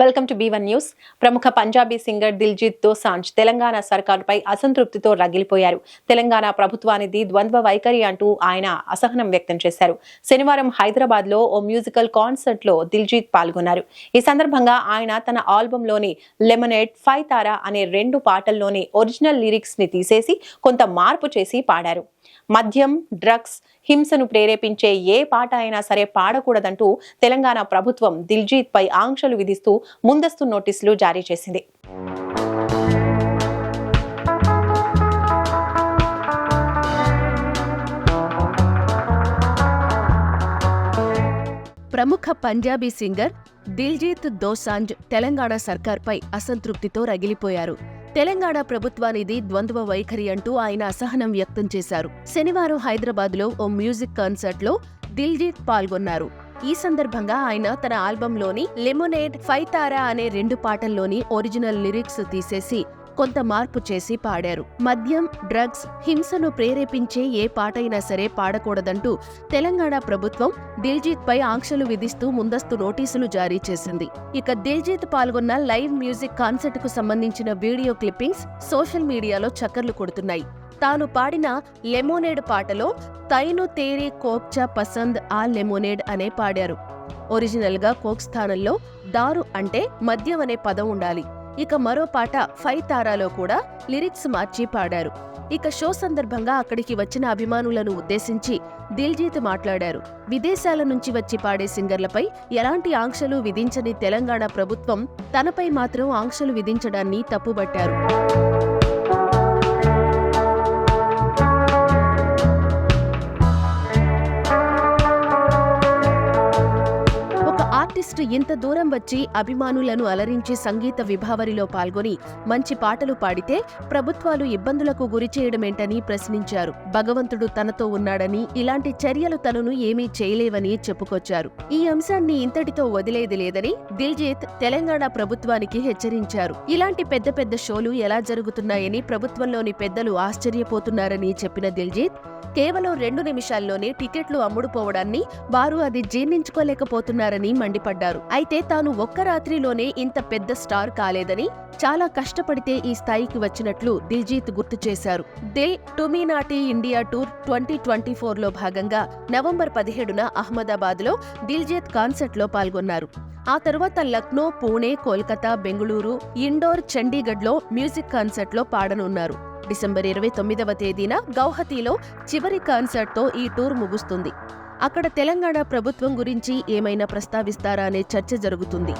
Welcome to B one news. ప్రముఖ Punjabi singer Diljit Dosanjh Telangana సర్కారుపై అసంతృప్తితో రగిలిపోయారు. తెలంగాణ ప్రభుత్వానిది ద్వంద్వ వైఖరి అంటూ ఆయన అసహనం వ్యక్తం చేశారు. శనివారం హైదరాబాద్లో ఓ మ్యూజికల్ కాన్సర్ట్లో దిల్జీత్ పాల్గొన్నారు. ఈ సందర్భంగా ఆయన తన ఆల్బంలోని లెమనేట్ ఫైవ్ తారా అనే రెండు పాటల్లోని ఒరిజినల్ లిరిక్స్ని తీసేసి కొంత మార్పు చేసి పాడారు. మద్యం డ్రగ్స్ హింసను ప్రేరేపించే ఏ పాట అయినా సరే పాడకూడదంటూ తెలంగాణ ప్రభుత్వం దిల్జీత్ పై ఆంక్షలు విధిస్తూ ముందస్తు నోటీసులు జారీ చేసింది. ప్రముఖ పంజాబీ సింగర్ దిల్జీత్ దోసాంజ్ తెలంగాణ సర్కార్పై అసంతృప్తితో రగిలిపోయారు. తెలంగాణ ప్రభుత్వానిది ద్వంద్వ వైఖరి అంటూ ఆయన అసహనం వ్యక్తం చేశారు. శనివారం హైదరాబాద్లో ఓ మ్యూజిక్ కాన్సర్ట్లో దిల్జీత్ పాల్గొన్నారు. ఈ సందర్భంగా ఆయన తన ఆల్బంలోని లెమొనేడ్ ఫైతారా తారా అనే రెండు పాటల్లోని ఒరిజినల్ లిరిక్స్ తీసేసి కొంత మార్పు చేసి పాడారు. మద్యం డ్రగ్స్ హింసను ప్రేరేపించే ఏ పాటైనా సరే పాడకూడదంటూ తెలంగాణ ప్రభుత్వం దిల్జీత్ పై ఆంక్షలు విధిస్తూ ముందస్తు నోటీసులు జారీ చేసింది. ఇక దిల్జీత్ పాల్గొన్న లైవ్ మ్యూజిక్ కాన్సర్ట్కు సంబంధించిన వీడియో క్లిప్పింగ్స్ సోషల్ మీడియాలో చక్కర్లు కొడుతున్నాయి. తాను పాడిన లెమోనేడ్ పాటలో తైను తేరే కోక్చా పసంద్ ఆ లెమోనేడ్ అనే పాడారు. ఒరిజినల్గా కోక్ స్థానంలో దారు అంటే మద్యం అనే పదం ఉండాలి. ఇక మరో పాట ఫై తారాలో కూడా లిరిక్స్ మార్చి పాడారు. ఇక షో సందర్భంగా అక్కడికి వచ్చిన అభిమానులను ఉద్దేశించి దిల్జీత్ మాట్లాడారు. విదేశాల నుంచి వచ్చి పాడే సింగర్లపై ఎలాంటి ఆంక్షలు విధించని తెలంగాణ ప్రభుత్వం తనపై మాత్రం ఆంక్షలు విధించడాన్ని తప్పుబట్టారు. ఆర్టిస్ట్ ఇంత దూరం వచ్చి అభిమానులను అలరించి సంగీత విభావరిలో పాల్గొని మంచి పాటలు పాడితే ప్రభుత్వాలు ఇబ్బందులకు గురి చేయడమేంటని ప్రశ్నించారు. భగవంతుడు తనతో ఉన్నాడని ఇలాంటి చర్యలు తనను ఏమీ చేయలేవని చెప్పుకొచ్చారు. ఈ అంశాన్ని ఇంతటితో వదిలేది లేదని దిల్జీత్ తెలంగాణ ప్రభుత్వానికి హెచ్చరించారు. ఇలాంటి పెద్ద పెద్ద షోలు ఎలా జరుగుతున్నాయని ప్రభుత్వంలోని పెద్దలు ఆశ్చర్యపోతున్నారని చెప్పిన దిల్జీత్ కేవలం రెండు నిమిషాల్లోనే టికెట్లు అమ్ముడుపోవడాన్ని వారు అది జీర్ణించుకోలేకపోతున్నారని మండిపడ్డారు. అయితే తాను ఒక్క రాత్రిలోనే ఇంత పెద్ద స్టార్ కాలేదని చాలా కష్టపడితే ఈ స్థాయికి వచ్చినట్లు దిల్జీత్ గుర్తు చేశారు. దే టుమీనాటి ఇండియా టూర్ ట్వంటీ ట్వంటీ ఫోర్లో భాగంగా నవంబర్ పదిహేడున అహ్మదాబాద్లో దిల్జీత్ కాన్సర్ట్లో పాల్గొన్నారు. ఆ తర్వాత లక్నో పూణే కోల్కతా బెంగళూరు ఇండోర్ చండీగఢ్లో మ్యూజిక్ కాన్సర్ట్లో పాడనున్నారు. డిసెంబర్ ఇరవై తొమ్మిదవ తేదీన గౌహతిలో చివరి కాన్సర్ట్తో ఈ టూర్ ముగుస్తుంది. అక్కడ తెలంగాణ ప్రభుత్వం గురించి ఏమైనా ప్రస్తావిస్తారా అనే చర్చ జరుగుతుంది.